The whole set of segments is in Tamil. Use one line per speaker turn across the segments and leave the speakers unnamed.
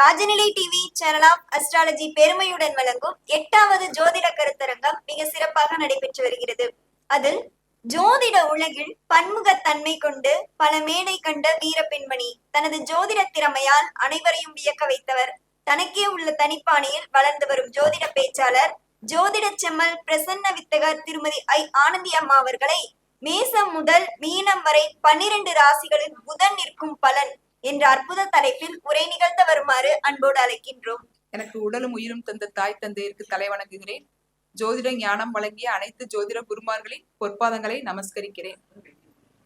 Rajanilai TV channel of astrology பெருமையுடன் வழங்கும் எட்டாவது ஜோதிட கருத்தரங்கம் மிக சிறப்பாக நடைபெற்று வருகிறது. அதில் ஜோதிட உலகில் பன்முகத்தன்மை கொண்டு பல மேடை கண்ட வீர பெண்மணி தனது ஜோதிட திறமையால் அனைவரையும் வியக்க வைத்தவர். தனக்கே உள்ள தனிப்பாணியில் வளர்ந்து வரும் ஜோதிட பேச்சாளர் ஜோதிட செம்மல் பிரசன்ன வித்தகர் திருமதி ஐ. ஆனந்தி அம்மா அவர்களை மேசம் முதல் மீனம் வரை பன்னிரண்டு ராசிகளில் புதன் நிற்கும் பலன் என்ற அற்புத தலைப்பில் உரை நிகழ்த்த வருமாறு அன்போடு அழைக்கின்றோம்.
எனக்கு உடலும் உயிரும் தந்த தாய் தந்தையருக்கு தலை வணங்குகிறேன். ஜோதிட ஞானம் வழங்கிய அனைத்து ஜோதிட குருமார்களின் பொற்பாதங்களை நமஸ்கரிக்கிறேன்.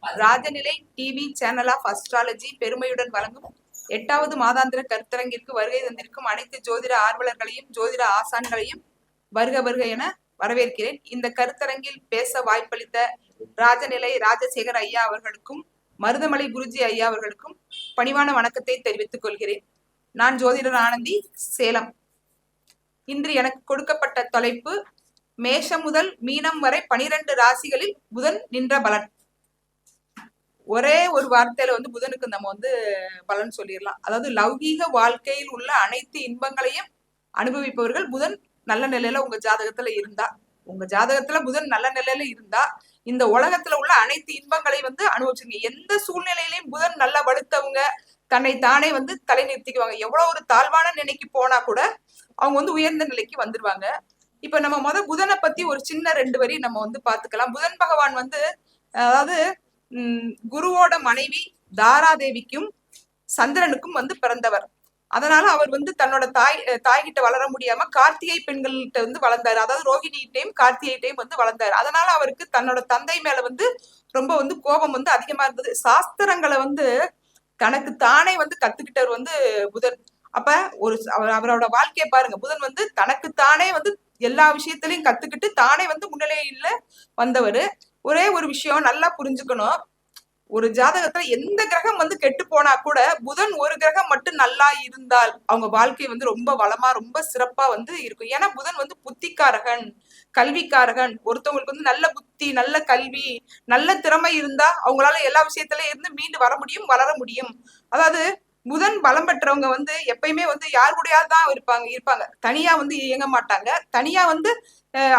Rajanilai TV channel of astrology பெருமையுடன் வழங்கும் எட்டாவது மாதாந்திர கருத்தரங்கிற்கு வருகை தந்திருக்கும் அனைத்து ஜோதிட ஆர்வலர்களையும் ஜோதிட ஆசான்களையும் வருக வருக என வரவேற்கிறேன். இந்த கருத்தரங்கில் பேச வாய்ப்பளித்த ராஜநிலை ராஜசேகர் ஐயா அவர்களுக்கும் மருதமலை குருஜி ஐயா அவர்களுக்கும் பணிவான வணக்கத்தை தெரிவித்துக் கொள்கிறேன். நான் ஜோதிடர் ஆனந்தி சேலம். இன்று எனக்கு கொடுக்கப்பட்ட தலைப்பு மேஷம் முதல் மீனம் வரை பனிரெண்டு ராசிகளில் புதன் நின்ற பலன். ஒரே ஒரு வார்த்தையில வந்து புதனுக்கு நம்ம வந்து பலன் சொல்லிடலாம். அதாவது லௌகீக வாழ்க்கையில் உள்ள அனைத்து இன்பங்களையும் அனுபவிப்பவர்கள் புதன் நல்ல நிலையில உங்க ஜாதகத்துல இருந்தா. உங்க ஜாதகத்துல புதன் நல்ல நிலையில இருந்தா இந்த உலகத்துல உள்ள அனைத்து இன்பங்களை வந்து அனுபவிச்சிருங்க. எந்த சூழ்நிலையிலையும் புதன் நல்லா வலுத்தவங்க தன்னை தானே வந்து தலை நிறுத்திக்குவாங்க. எவ்வளவு ஒரு தாழ்வான நிலைக்கு போனா கூட அவங்க வந்து உயர்ந்த நிலைக்கு வந்துருவாங்க. இப்ப நம்ம முத புதனை பத்தி ஒரு சின்ன ரெண்டு வரி நம்ம வந்து பாத்துக்கலாம் புதன் பகவான் வந்து அதாவது உம் குருவோட மனைவி தாராதேவிக்கும் சந்திரனுக்கும் வந்து பிறந்தவர். அதனால அவர் வந்து தன்னோட தாய் தாய்கிட்ட வளர முடியாம கார்த்திகை பெண்கள்கிட்ட வந்து வளர்ந்தாரு. அதாவது ரோகிணிகிட்டையும் கார்த்திகைட்டையும் வந்து வளர்ந்தாரு. அதனால அவருக்கு தன்னோட தந்தை மேல வந்து ரொம்ப வந்து கோபம் வந்து அதிகமா இருந்தது. சாஸ்திரங்களை வந்து தனக்கு தானே வந்து கத்துக்கிட்டவர் வந்து புதன். அப்ப ஒரு அவர் அவரோட வாழ்க்கையை பாருங்க. புதன் வந்து தனக்கு தானே வந்து எல்லா விஷயத்திலையும் கத்துக்கிட்டு தானே வந்து முன்னிலையில வந்தவர். ஒரே ஒரு விஷயம் நல்லா புரிஞ்சுக்கணும். ஒரு ஜாதகத்துல எந்த கிரகம் வந்து கெட்டு போனா கூட புதன் ஒரு கிரகம் மட்டும் நல்லா இருந்தால் அவங்க வாழ்க்கை வந்து ரொம்ப வளமா ரொம்ப சிறப்பா வந்து இருக்கும். ஏன்னா புதன் வந்து புத்திக்காரகன் கல்விக்காரகன். ஒருத்தவங்களுக்கு வந்து நல்ல புத்தி நல்ல கல்வி நல்ல திறமை இருந்தா அவங்களால எல்லா விஷயத்திலயும் இருந்து மீண்டு வர முடியும் வளர முடியும். அதாவது புதன் பலம் பெற்றவங்க வந்து எப்பயுமே வந்து யார் கூடயாவது தான் இருப்பாங்க இருப்பாங்க. தனியா வந்து இயங்க மாட்டாங்க. தனியா வந்து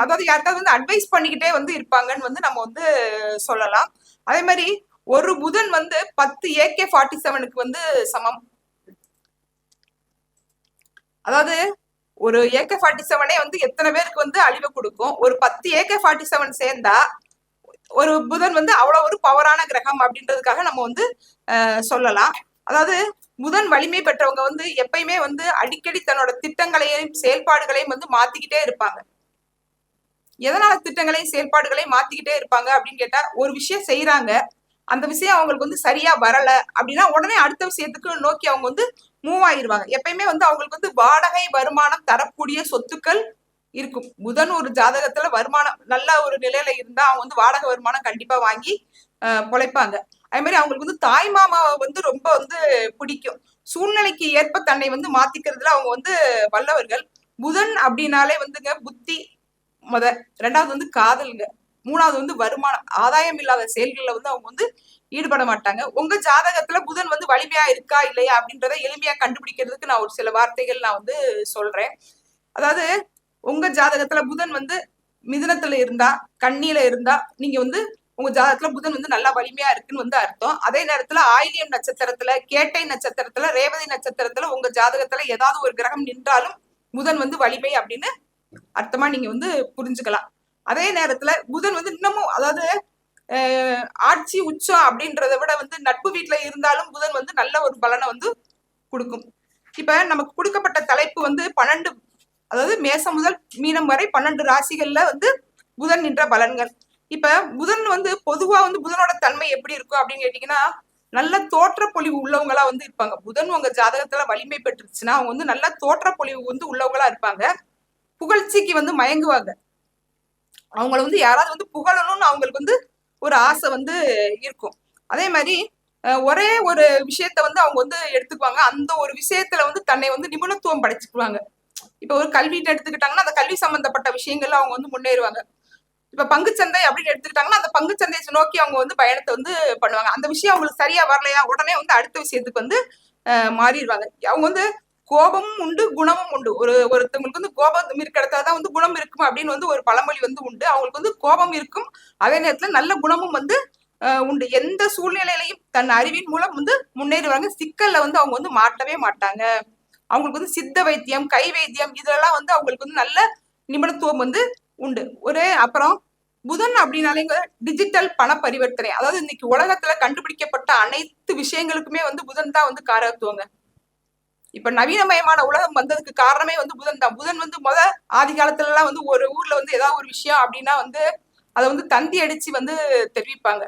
அதாவது யாருக்காவது வந்து அட்வைஸ் பண்ணிக்கிட்டே வந்து இருப்பாங்கன்னு வந்து நம்ம வந்து சொல்லலாம். அதே மாதிரி ஒரு புதன் வந்து பத்து ஏகே ஃபார்ட்டி செவனுக்கு வந்து சமம். அதாவது ஒரு ஏகே ஃபார்ட்டி செவனே வந்து எத்தனை பேருக்கு வந்து அழிவு கொடுக்கும்? ஒரு பத்து ஏகே ஃபார்ட்டி செவன் சேர்ந்தா ஒரு புதன் வந்து அவ்வளவு ஒரு பவரான கிரகம் அப்படின்றதுக்காக நம்ம வந்து சொல்லலாம். அதாவது புதன் வலிமை பெற்றவங்க வந்து எப்பயுமே வந்து அடிக்கடி தன்னோட திட்டங்களையும் செயல்பாடுகளையும் வந்து மாத்திக்கிட்டே இருப்பாங்க. எதனால திட்டங்களையும் செயல்பாடுகளையும் மாத்திக்கிட்டே இருப்பாங்க அப்படின்னு கேட்டா ஒரு விஷயம் செய்யறாங்க அந்த விஷயம் அவங்களுக்கு வந்து சரியா வரல அப்படின்னா உடனே அடுத்த விஷயத்துக்கு நோக்கி அவங்க வந்து மூவ் ஆயிடுவாங்க எப்பயுமே வந்து அவங்களுக்கு வந்து வாடகை வருமானம் தரக்கூடிய சொத்துக்கள் இருக்கும். புதன் ஒரு ஜாதகத்துல வருமானம் நல்ல ஒரு நிலையில இருந்தா அவங்க வந்து வாடகை வருமானம் கண்டிப்பா வாங்கி பொழைப்பாங்க. அதே மாதிரி அவங்களுக்கு வந்து தாய் மாமாவை வந்து ரொம்ப வந்து பிடிக்கும். சூழ்நிலைக்கு ஏற்ப தன்னை வந்து மாத்திக்கிறதுல அவங்க வந்து வல்லவர்கள். புதன் அப்படின்னாலே வந்துங்க புத்தி முத. ரெண்டாவது வந்து காதலுங்க. மூணாவது வந்து வருமானம் ஆதாயம் இல்லாத செயல்களில் வந்து அவங்க வந்து ஈடுபட மாட்டாங்க. உங்க ஜாதகத்துல புதன் வந்து வலிமையா இருக்கா இல்லையா அப்படின்றத எளிமையா கண்டுபிடிக்கிறதுக்கு நான் ஒரு சில வார்த்தைகள் நான் வந்து சொல்றேன். அதாவது உங்க ஜாதகத்துல புதன் வந்து மிதனத்துல இருந்தா கண்ணியில இருந்தா நீங்க வந்து உங்க ஜாதகத்துல புதன் வந்து நல்லா வலிமையா இருக்குன்னு வந்து அர்த்தம். அதே நேரத்துல ஆயிலியம் நட்சத்திரத்துல கேட்டை நட்சத்திரத்துல ரேவதி நட்சத்திரத்துல உங்க ஜாதகத்துல ஏதாவது ஒரு கிரகம் நின்றாலும் புதன் வந்து வலிமை அப்படின்னு அர்த்தமா நீங்க வந்து புரிஞ்சுக்கலாம். அதே நேரத்துல புதன் வந்து இன்னமும் அதாவது ஆட்சி உச்சம் அப்படின்றத விட வந்து நட்பு வீட்டுல இருந்தாலும் புதன் வந்து நல்ல ஒரு பலனை வந்து கொடுக்கும். இப்ப நமக்கு கொடுக்கப்பட்ட தலைப்பு வந்து பன்னெண்டு அதாவது மேசம் முதல் மீனம் வரை பன்னெண்டு ராசிகள்ல வந்து புதன் நின்ற பலன்கள். இப்ப புதன் வந்து பொதுவா வந்து புதனோட தன்மை எப்படி இருக்கும் அப்படின்னு கேட்டீங்கன்னா நல்ல தோற்ற பொலிவு உள்ளவங்களா வந்து இருப்பாங்க. புதன் உங்க ஜாதகத்துல வலிமை பெற்றுச்சுன்னா அவங்க வந்து நல்ல தோற்ற பொலிவு வந்து உள்ளவங்களா இருப்பாங்க. புகழ்ச்சிக்கு வந்து மயங்குவாங்க. அவங்கள வந்து யாராவது வந்து புகழணும்னு அவங்களுக்கு வந்து ஒரு ஆசை வந்து இருக்கும். அதே மாதிரி ஒரே ஒரு விஷயத்த வந்து அவங்க வந்து எடுத்துக்குவாங்க. அந்த ஒரு விஷயத்துல வந்து தன்னை வந்து நிபுணத்துவம் படைச்சுக்குவாங்க. இப்ப ஒரு கல்வின்னு எடுத்துக்கிட்டாங்கன்னா அந்த கல்வி சம்பந்தப்பட்ட விஷயங்கள்ல அவங்க வந்து முன்னேறுவாங்க. இப்ப பங்குச்சந்தை அப்படின்னு எடுத்துக்கிட்டாங்கன்னா அந்த பங்குச்சந்தையை நோக்கி அவங்க வந்து பயணத்தை வந்து பண்ணுவாங்க. அந்த விஷயம் அவங்களுக்கு சரியா வரலையா உடனே வந்து அடுத்த விஷயத்துக்கு வந்து மாறிடுவாங்க. அவங்க வந்து கோபமும் உண்டு குணமும் உண்டு. ஒரு ஒருத்தவங்களுக்கு வந்து கோபம் இருக்கிறதாதான் வந்து குணம் இருக்கும் அப்படின்னு வந்து ஒரு பழமொழி வந்து உண்டு. அவங்களுக்கு வந்து கோபம் இருக்கும். அதே நேரத்துல நல்ல குணமும் வந்து உண்டு. எந்த சூழ்நிலையிலையும் தன் அறிவின் மூலம் வந்து முன்னேறுவாங்க. சிக்கல்ல வந்து அவங்க வந்து மாட்டவே மாட்டாங்க. அவங்களுக்கு வந்து சித்த வைத்தியம் கை வைத்தியம் இதெல்லாம் வந்து அவங்களுக்கு வந்து நல்ல நிபுணத்துவம் வந்து உண்டு. ஒரு அப்புறம் புதன் அப்படின்னாலே டிஜிட்டல் பண பரிவர்த்தனை அதாவது இன்னைக்கு உலகத்துல கண்டுபிடிக்கப்பட்ட அனைத்து விஷயங்களுக்குமே வந்து புதன் தான் வந்து காரத்துவங்க இப்ப நவீனமயமான உலகம் வந்ததுக்கு காரணமே வந்து புதன் தான். புதன் வந்து முத ஆதி காலத்துல எல்லாம் வந்து ஒரு ஊர்ல வந்து ஏதாவது ஒரு விஷயம் அப்படின்னா வந்து அதை வந்து தந்தி அடிச்சு வந்து தெரிவிப்பாங்க.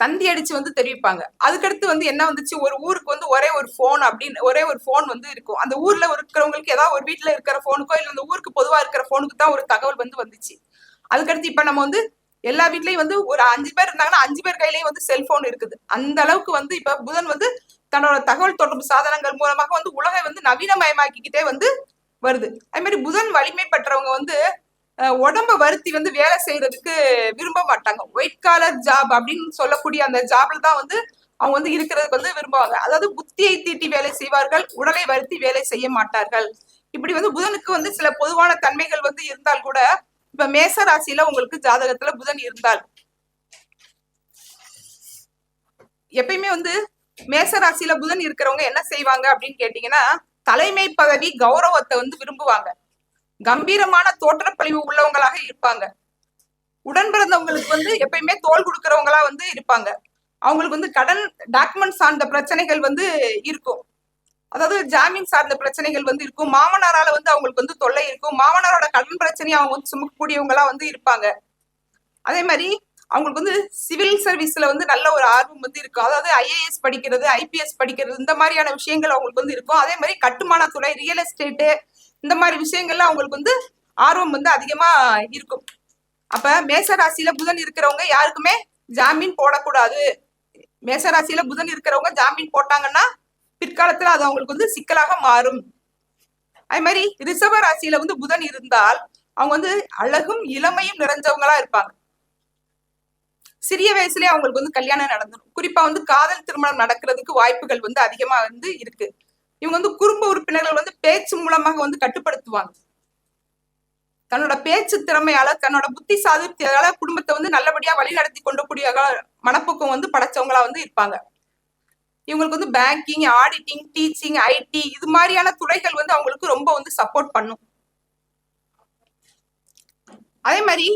தந்தி அடிச்சு வந்து தெரிவிப்பாங்க. அதுக்கடுத்து வந்து என்ன வந்துச்சு? ஒரு ஊருக்கு வந்து ஒரே ஒரு ஃபோன் அப்படின்னு ஒரே ஒரு ஃபோன் வந்து இருக்கும். அந்த ஊர்ல இருக்கிறவங்களுக்கு ஏதாவது ஒரு வீட்டுல இருக்கிற ஃபோனுக்கோ இல்ல அந்த ஊருக்கு பொதுவா இருக்கிற ஃபோனுக்கு தான் ஒரு தகவல் வந்து வந்துச்சு. அதுக்கடுத்து இப்ப நம்ம வந்து எல்லா வீட்லயும் வந்து ஒரு அஞ்சு பேர் இருந்தாங்கன்னா அஞ்சு பேர் கையிலயும் வந்து செல்போன் இருக்குது. அந்த அளவுக்கு வந்து இப்ப புதன் வந்து தன்னோட தகவல் தொடர்பு சாதனங்கள் மூலமாக வந்து உலகை வந்து நவீனமயமாக்கிக்கிட்டே வந்து வருது. அதே மாதிரி புதன் வலிமை பெற்றவங்க வந்து உடம்ப வருத்தி வந்து வேலை செய்யறதுக்கு விரும்ப மாட்டாங்க. ஒயிட் காலர் ஜாப் அப்படின்னு சொல்லக்கூடிய அந்த ஜாப்ல தான் வந்து அவங்க வந்து இருக்கிறதுக்கு வந்து விரும்புவாங்க. அதாவது புத்தியை தீட்டி வேலை செய்வார்கள் உடலை வருத்தி வேலை செய்ய மாட்டார்கள். இப்படி வந்து புதனுக்கு வந்து சில பொதுவான தன்மைகள் வந்து இருந்தால் கூட இப்ப மேச ராசியில உங்களுக்கு ஜாதகத்துல புதன் இருந்தால். எப்பயுமே வந்து மேச ராசியில புதன் இருக்கிறவங்க என்ன செய்வாங்க அப்படின்னு கேட்டீங்கன்னா தலைமை பதவி கௌரவத்தை வந்து விரும்புவாங்க. கம்பீரமான தோற்றப்பழிவு உள்ளவங்களாக இருப்பாங்க. உடன் பிறந்தவங்களுக்கு வந்து எப்பயுமே தோல் கொடுக்கறவங்களா வந்து இருப்பாங்க. அவங்களுக்கு வந்து கடன் டாக்குமெண்ட் சார்ந்த பிரச்சனைகள் வந்து இருக்கும். அதாவது ஜாமீன் சார்ந்த பிரச்சனைகள் வந்து இருக்கும். மாமனாரால வந்து அவங்களுக்கு வந்து தொல்லை இருக்கும். மாமனாரோட கடன் பிரச்சனையை அவங்க வந்து சுமக்கக்கூடியவங்களா வந்து இருப்பாங்க. அதே மாதிரி அவங்களுக்கு வந்து சிவில் சர்வீஸ்ல வந்து நல்ல ஒரு ஆர்வம் வந்து இருக்கும். அதாவது ஐஏஎஸ் படிக்கிறது ஐபிஎஸ் படிக்கிறது இந்த மாதிரியான விஷயங்கள் அவங்களுக்கு வந்து இருக்கும். அதே மாதிரி கட்டுமான துறை ரியல் எஸ்டேட்டு இந்த மாதிரி விஷயங்கள்ல அவங்களுக்கு வந்து ஆர்வம் வந்து அதிகமா இருக்கும். அப்ப மேசராசியில புதன் இருக்கிறவங்க யாருக்குமே ஜாமீன் போடக்கூடாது. மேசராசியில புதன் இருக்கிறவங்க ஜாமீன் போட்டாங்கன்னா பிற்காலத்துல அது அவங்களுக்கு வந்து சிக்கலாக மாறும். அதே மாதிரி ரிசர்வ ராசியில வந்து புதன் இருந்தால் அவங்க வந்து அழகும் இளமையும் நிறைஞ்சவங்களா இருப்பாங்க. சிறிய வயசுலயே அவங்களுக்கு வந்து கல்யாணம் நடந்துடும் குறிப்பா வந்து காதல் திருமணம் நடக்கிறதுக்கு வாய்ப்புகள் வந்து அதிகமா வந்து இருக்கு. இவங்க வந்து குடும்ப உறுப்பினர்கள் வந்து பேச்சு மூலமாக வந்து கட்டுப்படுத்துவாங்க. தன்னோட பேச்சு திறமையால தன்னோட புத்தி சாதுர்த்தியால குடும்பத்தை வந்து நல்லபடியா வழிநடத்தி கொண்டு கூடிய மனப்போக்கம் வந்து படைச்சவங்களா வந்து இருப்பாங்க. இவங்களுக்கு வந்து பேங்கிங் ஆடிட்டிங் டீச்சிங் ஐடி இது மாதிரியான துறைகள் வந்து அவங்களுக்கு ரொம்ப வந்து சப்போர்ட் பண்ணும். அதே மாதிரி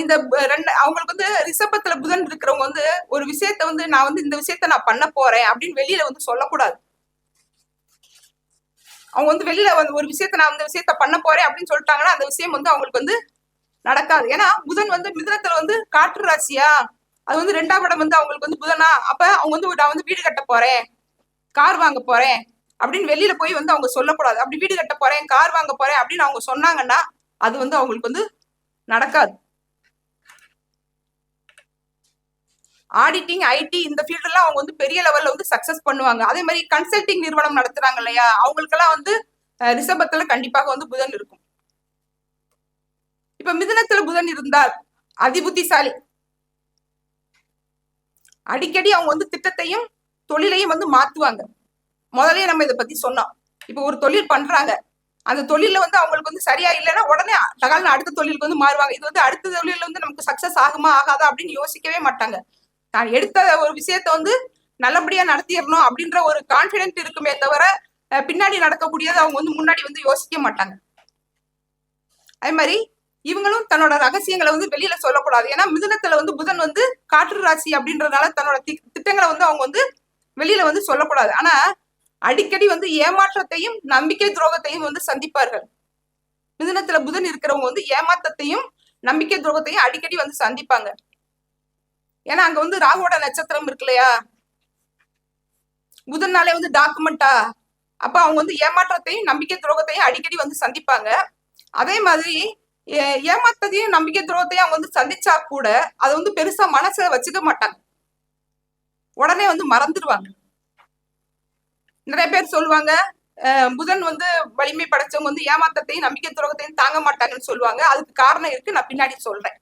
இந்த ரெண்டு அவங்களுக்கு வந்து ரிஷபத்துல புதன் இருக்கிறவங்க வந்து ஒரு விஷயத்த வந்து நான் வந்து இந்த விஷயத்த நான் பண்ண போறேன் அப்படின்னு வெளியில வந்து சொல்லக்கூடாது. அவங்க வந்து வெளியில வந்து ஒரு விஷயத்த நான் இந்த விஷயத்த பண்ண போறேன் அப்படின்னு சொல்லிட்டாங்கன்னா அந்த விஷயம் வந்து அவங்களுக்கு வந்து நடக்காது. ஏன்னா புதன் வந்து மிதனத்துல வந்து காற்று ராசியா? அது வந்து ரெண்டாம் இடம் வந்து அவங்களுக்கு வந்து புதனா அப்ப அவங்க வந்து நான் வந்து வீடு கட்ட போறேன் கார் வாங்க போறேன் அப்படின்னு வெளியில போய் வந்து அவங்க சொல்லக்கூடாது. அப்படி வீடு கட்ட போறேன் கார் வாங்க போறேன் அப்படின்னு அவங்க சொன்னாங்கன்னா அது வந்து அவங்களுக்கு வந்து நடக்காது. ஆடிட்டிங் ஐடி இந்த ஃபீல்டெல்லாம் அவங்க வந்து பெரிய லெவல்ல வந்து சக்சஸ் பண்ணுவாங்க. அதே மாதிரி கன்சல்டிங் நிறுவனம் நடத்துறாங்க இல்லையா? அவங்களுக்கெல்லாம் வந்து அஹ், ரிஷபத்துல கண்டிப்பாக வந்து புதன் இருக்கும். இப்ப மிதுனத்துல புதன் இருந்தால் அதிபுத்திசாலி. அடிக்கடி அவங்க வந்து திட்டத்தையும் தொழிலையும் வந்து மாத்துவாங்க. முதல்லயே நம்ம இதை பத்தி சொன்னோம். இப்ப ஒரு தொழில் பண்றாங்க. அந்த தொழில வந்து அவங்களுக்கு வந்து சரியா இல்லைன்னா உடனே தகால்னு அடுத்த தொழிலுக்கு வந்து மாறுவாங்க. இது வந்து அடுத்த தொழில வந்து நமக்கு சக்சஸ் ஆகுமா ஆகாதா அப்படின்னு யோசிக்கவே மாட்டாங்க. நான் எடுத்த ஒரு விஷயத்த வந்து நல்லபடியா நடத்திடணும் அப்படின்ற ஒரு கான்பிடென்ட் இருக்குமே தவிர பின்னாடி நடக்கக்கூடியது அவங்க வந்து முன்னாடி வந்து யோசிக்க மாட்டாங்க. அதே மாதிரி இவங்களும் தன்னோட ரகசியங்களை வந்து வெளியில சொல்லக்கூடாது. ஏன்னா மிதுனத்துல வந்து புதன் வந்து காற்று ராசி அப்படின்றதுனால தன்னோட தி- திட்டங்களை வந்து அவங்க வந்து வெளியில வந்து சொல்லக்கூடாது. ஆனா அடிக்கடி வந்து ஏமாற்றத்தையும் நம்பிக்கை துரோகத்தையும் வந்து சந்திப்பார்கள். மிதுனத்துல புதன் இருக்கிறவங்க வந்து ஏமாற்றத்தையும் நம்பிக்கை துரோகத்தையும் அடிக்கடி வந்து சந்திப்பாங்க. ஏன்னா அங்க வந்து ராகுவோட நட்சத்திரம் இருக்கு இல்லையா? புதன் நாளே வந்து டாக்குமெண்டா அப்ப அவங்க வந்து ஏமாற்றத்தையும் நம்பிக்கை துரோகத்தையும் அடிக்கடி வந்து சந்திப்பாங்க. அதே மாதிரி ஏ- நம்பிக்கை துரோகத்தையும் அவங்க வந்து சந்திச்சா கூட அதை வந்து பெருசா மனசுல வச்சுக்க மாட்டாங்க. உடனே வந்து மறந்துடுவாங்க. நிறைய பேர் சொல்லுவாங்க அஹ், புதன் வந்து வலிமை படைச்சவங்க வந்து ஏமாத்தத்தையும் நம்பிக்கை துரோகத்தையும் தாங்க மாட்டாங்கன்னு சொல்லுவாங்க. அதுக்கு காரணம் இருக்கு நான் பின்னாடி சொல்றேன்.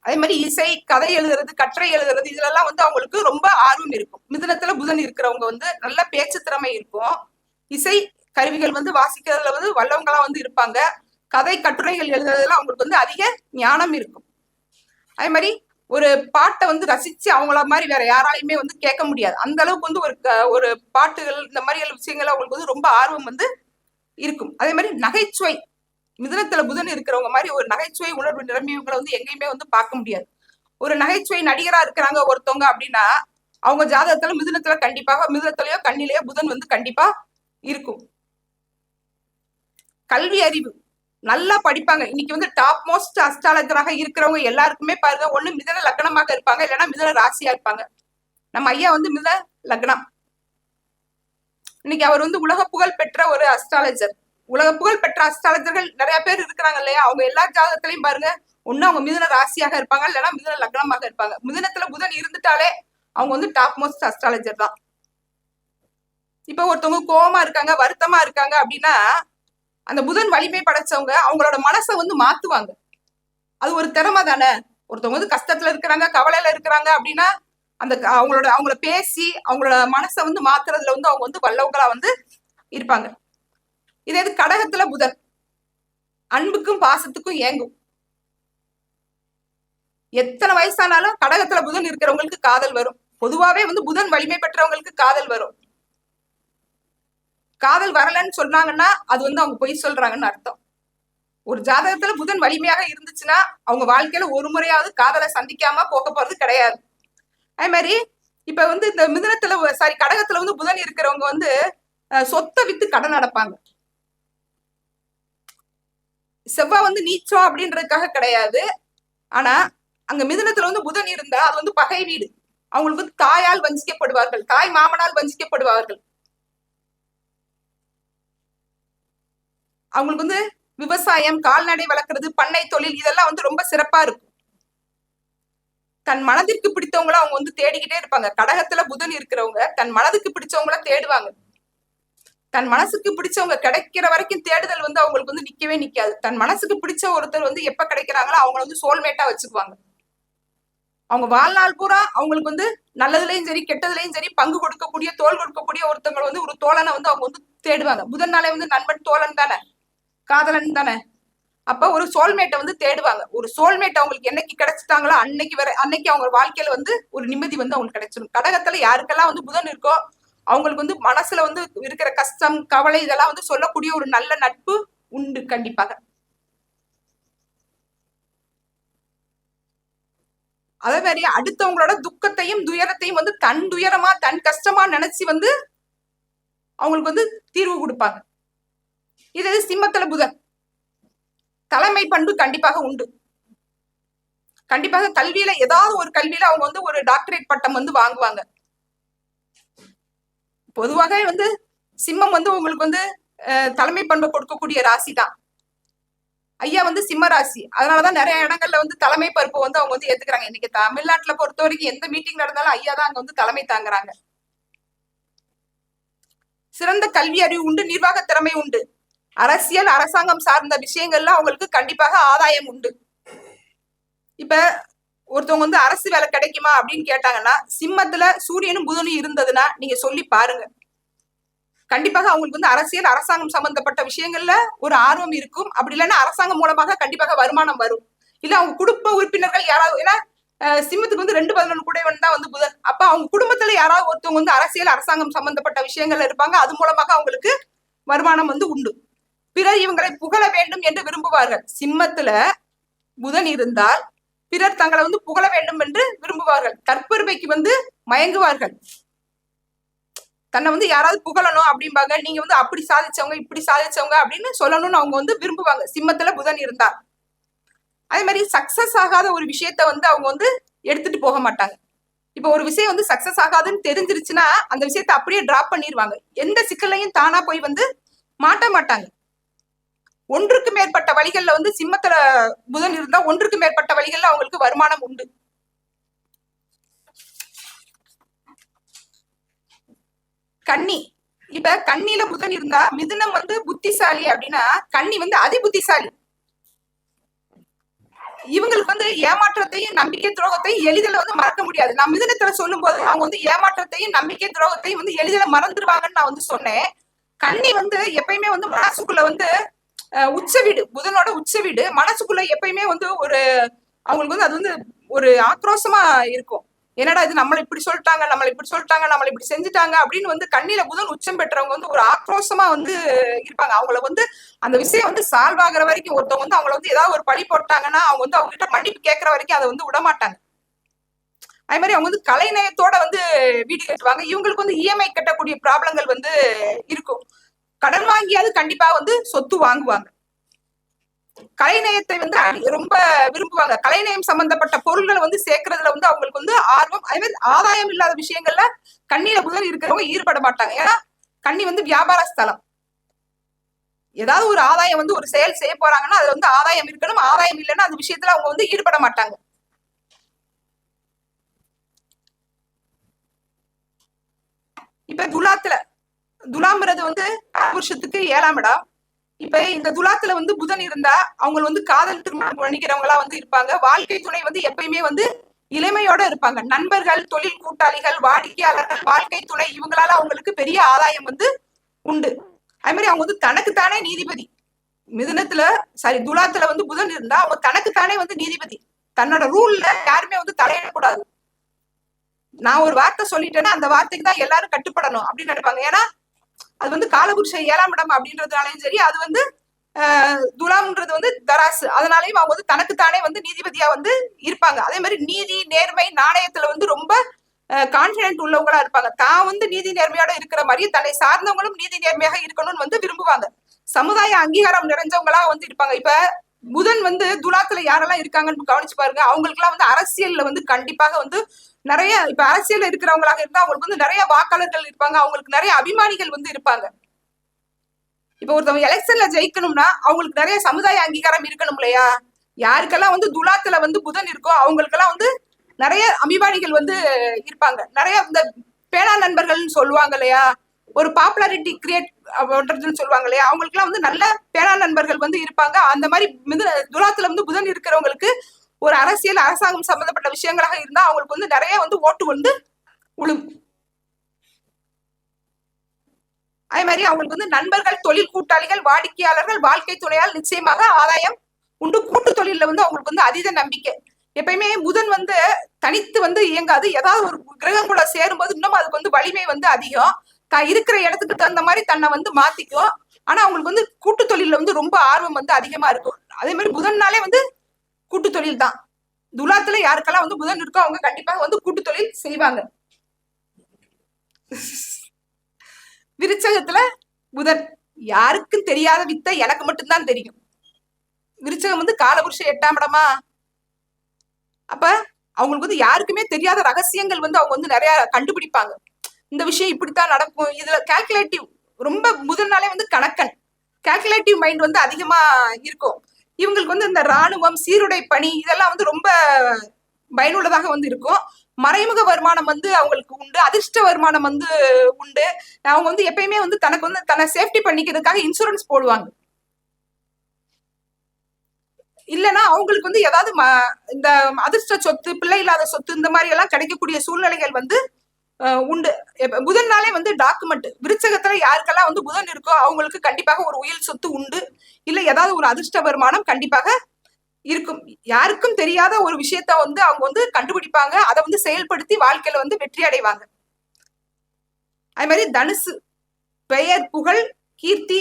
அதே மாதிரி இசை கதை எழுதுறது கட்டுரை எழுதுறது இதுலலாம் வந்து அவங்களுக்கு ரொம்ப ஆர்வம் இருக்கும். மிதனத்துல புதன் இருக்கிறவங்க வந்து நல்ல பேச்சு திறமை இருக்கும். இசை கருவிகள் வந்து வாசிக்கிறதுல வந்து வல்லவங்களா வந்து இருப்பாங்க. கதை கட்டுரைகள் எழுதுறதுல அவங்களுக்கு வந்து அதிக ஞானம் இருக்கும். அதே மாதிரி ஒரு பாட்டை வந்து ரசிச்சு அவங்கள மாதிரி வேற யாராலையுமே வந்து கேட்க முடியாது. அந்த அளவுக்கு வந்து ஒரு க- ஒரு பாட்டுகள் இந்த மாதிரி விஷயங்கள் அவங்களுக்கு வந்து ரொம்ப ஆர்வம் வந்து இருக்கும். அதே மாதிரி நகைச்சுவை. மிதனத்துல புதன் இருக்கிறவங்க மாதிரி ஒரு நகைச்சுவை உணர்வு நிரம்பியவங்களை வந்து எங்கேயுமே வந்து பார்க்க முடியாது. ஒரு நகைச்சுவை நடிகரா இருக்கிறாங்க ஒருத்தவங்க அப்படின்னா அவங்க ஜாதகத்துல மிதுனத்துல கண்டிப்பாக மிதுனத்திலயோ கண்ணிலேயோ புதன் வந்து கண்டிப்பா இருக்கும். கல்வி அறிவு. நல்லா படிப்பாங்க. இன்னைக்கு வந்து டாப் மோஸ்ட் அஸ்ட்ராலஜராக இருக்கிறவங்க எல்லாருக்குமே பாருங்க ஒண்ணு மிதன லக்னமாக இருப்பாங்க இல்லைன்னா மிதன ராசியா இருப்பாங்க. நம்ம ஐயா வந்து மிதன லக்னம். இன்னைக்கு அவர் வந்து உலக புகழ் பெற்ற ஒரு அஸ்ட்ராலஜர் உலக புகழ் பெற்ற அஸ்ட்ராலஜர்கள் நிறைய பேர் இருக்கிறாங்க இல்லையா? அவங்க எல்லா ஜாதகத்திலையும் பாருங்க ஒண்ணு அவங்க மிதன ராசியாக இருப்பாங்க இல்லைன்னா மிதன லக்னமாக இருப்பாங்க. மிதனத்துல புதன் இருந்துட்டாலே அவங்க வந்து டாப் மோஸ்ட் அஸ்ட்ராலஜர் தான். இப்ப ஒருத்தவங்க கோவமா இருக்காங்க வருத்தமா இருக்காங்க அப்படின்னா அந்த புதன் வலிமை படைச்சவங்க அவங்களோட மனசை வந்து மாத்துவாங்க. அது ஒரு திறமை தானே? ஒருத்தவங்க வந்து கஷ்டத்துல இருக்கிறாங்க கவலையில இருக்கிறாங்க அப்படின்னா அந்த க- அவங்களோட அவங்கள பேசி அவங்களோட மனசை வந்து மாத்துறதுல வந்து அவங்க வந்து வல்லவங்களா வந்து இருப்பாங்க. இதே இது கடகத்துல புதன். அன்புக்கும் பாசத்துக்கும் ஏங்கும். எத்தனை வயசானாலும் கடகத்துல புதன் இருக்கிறவங்களுக்கு காதல் வரும். பொதுவாவே வந்து புதன் வலிமை பெற்றவங்களுக்கு காதல் வரும். காதல் வரலன்னு சொன்னாங்கன்னா அது வந்து அவங்க பொய் சொல்றாங்கன்னு அர்த்தம். ஒரு ஜாதகத்துல புதன் வலிமையாக இருந்துச்சுன்னா அவங்க வாழ்க்கையில ஒரு முறையாவது காதலை சந்திக்காம போக போறது கிடையாது. அதே மாதிரி இப்ப வந்து இந்த மிதனத்துல சாரி கடகத்துல வந்து புதன் இருக்கிறவங்க வந்து சொத்தை வித்து கடன் அடைப்பாங்க. செவ்வாய் வந்து நீச்சம் அப்படின்றதுக்காக கிடையாது. ஆனா அங்க மிதுனத்துல வந்து புதன் இருந்தா அது வந்து பகை வீடு. அவங்களுக்கு வந்து தாயால் வஞ்சிக்கப்படுவார்கள். தாய் மாமனால் வஞ்சிக்கப்படுவார்கள். அவங்களுக்கு வந்து விவசாயம் கால்நடை வளர்க்கறது பண்ணை தொழில் இதெல்லாம் வந்து ரொம்ப சிறப்பா இருக்கும். தன் மனதிற்கு பிடித்தவங்கள அவங்க வந்து தேடிக்கிட்டே இருப்பாங்க. கடகத்துல புதன் இருக்கிறவங்க தன் மனதுக்கு பிடிச்சவங்கள தேடுவாங்க. தன் மனசுக்கு பிடிச்சவங்க கிடைக்கிற வரைக்கும் தேடுதல் வந்து அவங்களுக்கு வந்து நிக்கவே நிக்காது. தன் மனசுக்கு பிடிச்ச ஒருத்தர் வந்து எப்ப கிடைக்கிறாங்களோ அவங்கள வந்து சோல்மேட்டா வச்சுக்குவாங்க. அவங்க வாழ்நாள் பூரா அவங்களுக்கு வந்து நல்லதுலயும் சரி கெட்டதுலயும் சரி பங்கு கொடுக்கக்கூடிய தோல் கொடுக்கக்கூடிய ஒருத்தவங்க வந்து ஒரு தோழனை வந்து அவங்க வந்து தேடுவாங்க. புதன் நாளே வந்து நண்பன் தோழன் தானே. காதலன் தானே? அப்ப ஒரு சோல்மேட்டை வந்து தேடுவாங்க. ஒரு சோல்மேட் அவங்களுக்கு என்னைக்கு கிடைச்சிட்டாங்களோ அன்னைக்கு வர அன்னைக்கு அவங்க வாழ்க்கையில வந்து ஒரு நிம்மதி வந்து அவங்களுக்கு கிடைச்சிடும் கடகத்துல யாருக்கெல்லாம் வந்து புதன் இருக்கோ அவங்களுக்கு வந்து மனசுல வந்து இருக்கிற கஷ்டம் கவலை இதெல்லாம் வந்து சொல்லக்கூடிய ஒரு நல்ல நட்பு உண்டு கண்டிப்பாக. அதே மாதிரி அடுத்தவங்களோட துக்கத்தையும் துயரத்தையும் வந்து தன் துயரமா தன் கஷ்டமா நினைச்சு வந்து அவங்களுக்கு வந்து தீர்வு கொடுப்பாங்க. இது சிம்மத்துல புதன். தலைமை பண்பு கண்டிப்பாக உண்டு. கண்டிப்பாக கல்வியில ஏதாவது ஒரு கல்வியில அவங்க வந்து ஒரு டாக்டரேட் பட்டம் வந்து வாங்குவாங்க. பொதுவாக வந்து சிம்மம் வந்து உங்களுக்கு வந்து தலைமை பண்பை கொடுக்கக்கூடிய ராசி தான். ஐயா வந்து சிம்ம ராசி. அதனாலதான் நிறைய இடங்கள்ல வந்து தலைமை பருப்பை வந்து அவங்க வந்து ஏத்துக்கிறாங்க. இன்னைக்கு தமிழ்நாட்டுல பொறுத்த வரைக்கும் எந்த மீட்டிங் நடந்தாலும் ஐயா தான் அங்க வந்து தலைமை தாங்குறாங்க. சிறந்த கல்வி அறிவு உண்டு நிர்வாக திறமை உண்டு. அரசியல் அரசாங்கம் சார்ந்த விஷயங்கள்ல அவங்களுக்கு கண்டிப்பாக ஆதாயம் உண்டு. இப்ப ஒருத்தவங்க வந்து அரசு வேலை கிடைக்குமா அப்படின்னு கேட்டாங்கன்னா சிம்மத்துல சூரியனும் புதனும் இருந்ததுன்னா நீங்க சொல்லி பாருங்க. கண்டிப்பாக அவங்களுக்கு வந்து அரசியல் அரசாங்கம் சம்பந்தப்பட்ட விஷயங்கள்ல ஒரு ஆர்வம் இருக்கும். அப்படி இல்லைன்னா அரசாங்கம் மூலமாக கண்டிப்பாக வருமானம் வரும். இல்ல அவங்க குடும்ப உறுப்பினர்கள் யாராவது ஏன்னா சிம்மத்துக்கு வந்து ரெண்டு பதினொன்று கூடையவன் தான் வந்து புதன். அப்ப அவங்க குடும்பத்துல யாராவது ஒருத்தவங்க வந்து அரசியல் அரசாங்கம் சம்பந்தப்பட்ட விஷயங்கள்ல இருப்பாங்க. அது மூலமாக அவங்களுக்கு வருமானம் வந்து உண்டு. பிறர் இவங்களை புகழ வேண்டும் என்று விரும்புவார்கள். சிம்மத்துல புதன் இருந்தால் பிறர் தங்களை வந்து புகழ வேண்டும் என்று விரும்புவார்கள். கற்பருமைக்கு வந்து மயங்குவார்கள். தன்னை வந்து யாராவது புகழணும் அப்படிம்பாங்க. நீங்க வந்து அப்படி சாதிச்சவங்க இப்படி சாதிச்சவங்க அப்படின்னு சொல்லணும்னு அவங்க வந்து விரும்புவாங்க. சிம்மத்துல புதன் இருந்தா அதே மாதிரி சக்சஸ் ஆகாத ஒரு விஷயத்த வந்து அவங்க வந்து எடுத்துட்டு போக மாட்டாங்க. இப்போ ஒரு விஷயம் வந்து சக்சஸ் ஆகாதுன்னு தெரிஞ்சிருச்சுன்னா அந்த விஷயத்த அப்படியே டிராப் பண்ணிடுவாங்க எந்த சிக்கலையும் தானா போய் வந்து மாட்ட மாட்டாங்க. ஒன்றுக்கு மேற்பட்ட வழிகள்ல வந்து சிம்மத்துல புதன் இருந்தா ஒன்றுக்கு மேற்பட்ட வழிகள்ல அவங்களுக்கு வருமானம் உண்டு. கன்னி. இப்ப கண்ணில புதன் இருந்தா மிதுனம் வந்து புத்திசாலி அப்படின்னா கன்னி வந்து அதி புத்திசாலி இவங்களுக்கு வந்து ஏமாற்றத்தையும் நம்பிக்கை துரோகத்தையும் எளிதில் வந்து மறக்க முடியாது. நான் மிதுனத்துல சொல்லும் போது அவங்க வந்து ஏமாற்றத்தையும் நம்பிக்கை துரோகத்தையும் வந்து எளிதில் மறந்துடுவாங்கன்னு நான் வந்து சொன்னேன். கன்னி வந்து எப்பயுமே வந்து மனசுக்குள்ள வந்து உச்ச வீடு புதனோட உச்ச வீடு மனசுக்குள்ள எப்பயுமே வந்து ஒரு அவங்களுக்கு வந்து அது வந்து ஒரு ஆக்ரோஷமா இருக்கும். என்னடா இது நம்மளை இப்படி சொல்லிட்டாங்க நம்மளை இப்படி சொல்லிட்டாங்க நம்மளை இப்படி செஞ்சுட்டாங்க அப்படின்னு வந்து கண்ணில புதன் உச்சம் பெற்றவங்க வந்து ஒரு ஆக்ரோஷமா வந்து இருப்பாங்க. அவங்கள வந்து அந்த விஷயம் வந்து சால்வ் ஆகுற வரைக்கும் ஒருத்தவங்க வந்து அவங்கள வந்து ஏதாவது ஒரு பழி போட்டாங்கன்னா அவங்க வந்து அவங்க கிட்ட மன்னிப்பு கேட்கற வரைக்கும் அதை வந்து விடமாட்டாங்க அதே மாதிரி அவங்க வந்து கலைநயத்தோட வந்து வீடு கட்டுவாங்க. இவங்களுக்கு வந்து இஎம்ஐ கட்டக்கூடிய ப்ராப்ளங்கள் வந்து இருக்கும். கடன் வாங்கியாவது கண்டிப்பா வந்து சொத்து வாங்குவாங்க. கலைநயத்தை வந்து ரொம்ப விரும்புவாங்க. கலைநயம் சம்பந்தப்பட்ட பொருள்களை வந்து சேர்க்கறதுல வந்து அவங்களுக்கு வந்து ஆர்வம் அதே மாதிரி ஆதாயம் இல்லாத விஷயங்கள்ல கண்ணியில புதன் இருக்கிறவங்க ஈடுபட மாட்டாங்க. ஏன்னா கண்ணி வந்து வியாபார ஸ்தலம். ஏதாவது ஒரு ஆதாயம் வந்து ஒரு செயல் செய்ய போறாங்கன்னா அதுல வந்து ஆதாயம் இருக்கணும். ஆதாயம் இல்லைன்னா அந்த விஷயத்துல அவங்க வந்து ஈடுபட மாட்டாங்க. இப்ப துலாத்துல துலாம்ங்கிறது வந்து வருஷத்துக்கு ஏழாம் இடம். இப்ப இந்த துலாத்துல வந்து புதன் இருந்தா அவங்க வந்து காதல் திருமணம் பண்ணிக்கிறவங்களா வந்து இருப்பாங்க. வாழ்க்கை துணை வந்து எப்பயுமே வந்து இளமையோட இருப்பாங்க. நண்பர்கள் தொழில் கூட்டாளிகள் வாடிக்கையாளர்கள் வாழ்க்கை துணை இவங்களால அவங்களுக்கு பெரிய ஆதாயம் வந்து உண்டு. அது மாதிரி அவங்க வந்து தனக்குத்தானே நீதிபதி. மிதுனத்துல சாரி துலாத்துல வந்து புதன் இருந்தா அவங்க தனக்குத்தானே வந்து நீதிபதி. தன்னோட ரூல்ல யாருமே வந்து தலையிடக்கூடாது. நான் ஒரு வார்த்தை சொல்லிட்டேன்னா அந்த வார்த்தைக்கு தான் எல்லாரும் கட்டுப்படணும் அப்படின்னு நினைப்பாங்க. ஏன்னா அது வந்து காலபுருஷ ஏழாம் இடம் அப்படின்றதுனாலையும் சரி அது வந்து துலாம்ன்றது வந்து தராசு. அதனாலயும் அவங்க வந்து தனக்குத்தானே வந்து நீதிபதியா வந்து இருப்பாங்க. அதே மாதிரி நீதி நேர்மை நாணயத்துல வந்து ரொம்ப கான்பிடென்ட் உள்ளவங்களா இருப்பாங்க. தான் வந்து நீதி நேர்மையோட இருக்கிற மாதிரி தன்னை சார்ந்தவங்களும் நீதி நேர்மையாக இருக்கணும்னு வந்து விரும்புவாங்க. சமுதாய அங்கீகாரம் நிறைஞ்சவங்களா வந்து இருப்பாங்க. இப்ப புதன் வந்து துலாத்துல யாரெல்லாம் இருக்காங்கன்னு கவனிச்சு பாருங்க. அவங்களுக்கெல்லாம் வந்து அரசியல்ல வந்து கண்டிப்பாக வந்து நிறைய இப்ப அரசியல் இருக்கிறவங்களாக இருந்தா அவங்களுக்கு வந்து நிறைய வாக்காளர்கள் இருப்பாங்க. அவங்களுக்கு நிறைய அபிமானிகள் வந்து இருப்பாங்க. இப்ப ஒருத்தவங்க எலெக்ஷன்ல ஜெயிக்கணும்னா அவங்களுக்கு நிறைய சமுதாய அங்கீகாரம் இருக்கணும் இல்லையா? யாருக்கெல்லாம் வந்து துலாத்துல வந்து புதன் இருக்கோ அவங்களுக்கெல்லாம் வந்து நிறைய அபிமானிகள் வந்து இருப்பாங்க. நிறைய இந்த பேனா நண்பர்கள்னு சொல்லுவாங்க இல்லையா? ஒரு பாப்புலாரிட்டி கிரியேட் பண்றதுன்னு சொல்லுவாங்க இல்லையா அவங்களுக்குலாம் வந்து நல்ல பேரா நண்பர்கள் வந்து இருப்பாங்க. அந்த மாதிரி மிது துலாத்துல வந்து புதன் இருக்கிறவங்களுக்கு ஒரு அரசியல் அரசாங்கம் சம்பந்தப்பட்ட விஷயங்களாக இருந்தா அவங்களுக்கு வந்து நிறைய வந்து ஓட்டு வந்து உழும். அதே மாதிரி அவங்களுக்கு வந்து நண்பர்கள் தொழில் கூட்டாளிகள் வாடிக்கையாளர்கள் வாழ்க்கை துணையால் நிச்சயமாக ஆதாயம் உண்டு. கூட்டு தொழில வந்து அவங்களுக்கு வந்து அதீத நம்பிக்கை. எப்பயுமே புதன் வந்து தனித்து வந்து இயங்காது. ஏதாவது ஒரு கிரகம் கூட சேரும்போது இன்னும் அதுக்கு வந்து வலிமை வந்து அதிகம். இருக்கிற இடத்துக்கு தகுந்த மாதிரி தன்னை வந்து மாத்திக்கும் ஆனா அவங்களுக்கு வந்து கூட்டு தொழில வந்து ரொம்ப ஆர்வம் வந்து அதிகமா இருக்கும். அதே மாதிரி புதன்னாலே வந்து கூட்டு தொழில் தான். துலாத்துல யாருக்கெல்லாம் வந்து புதன் இருக்கோ அவங்க கண்டிப்பாக வந்து கூட்டு தொழில் செய்வாங்க. விருச்சகத்துல புதன். யாருக்கும் தெரியாத வித்தை எனக்கு மட்டும்தான் தெரியும். விருச்சகம் வந்து காலபுருஷ எட்டாம் இடமா? அப்ப அவங்களுக்கு வந்து யாருக்குமே தெரியாத ரகசியங்கள் வந்து அவங்க வந்து நிறைய கண்டுபிடிப்பாங்க. இந்த விஷயம் இப்படித்தான் நடக்கும். இதுல கால்குலேட்டிவ் ரொம்ப முதல் நாளே வந்து கணக்கன் கால்குலேட்டிவ் மைண்ட் வந்து அதிகமா இருக்கும். இவங்களுக்கு வந்து இந்த ராணுவம் சீருடை பணி இதெல்லாம் வந்து ரொம்ப பயனுள்ளதாக வந்து இருக்கும். மறைமுக வருமானம் வந்து அவங்களுக்கு உண்டு. அதிர்ஷ்ட வருமானம் வந்து உண்டு. அவங்க வந்து எப்பயுமே வந்து தனக்கு வந்து தன்னை சேஃப்டி பண்ணிக்கிறதுக்காக இன்சூரன்ஸ் போடுவாங்க. இல்லைன்னா அவங்களுக்கு வந்து ஏதாவது ம- இந்த அதிர்ஷ்ட சொத்து பிள்ளை இல்லாத சொத்து இந்த மாதிரி எல்லாம் கிடைக்கக்கூடிய சூழ்நிலைகள் வந்து உண்டு. புதன் நாளே வந்து டாக்குமெண்ட் விருச்சகத்துல யாருக்கெல்லாம் வந்து புதன் இருக்கோ அவங்களுக்கு கண்டிப்பாக ஒரு உயிர் சொத்து உண்டு. இல்ல ஏதாவது ஒரு அதிர்ஷ்ட வருமானம் கண்டிப்பாக இருக்கும். யாருக்கும் தெரியாத ஒரு விஷயத்த வந்து அவங்க வந்து கண்டுபிடிப்பாங்க. அதை வந்து செயல்படுத்தி வாழ்க்கையில வந்து வெற்றி அடைவாங்க. அதே மாதிரி தனுசு பெயர் புகழ் கீர்த்தி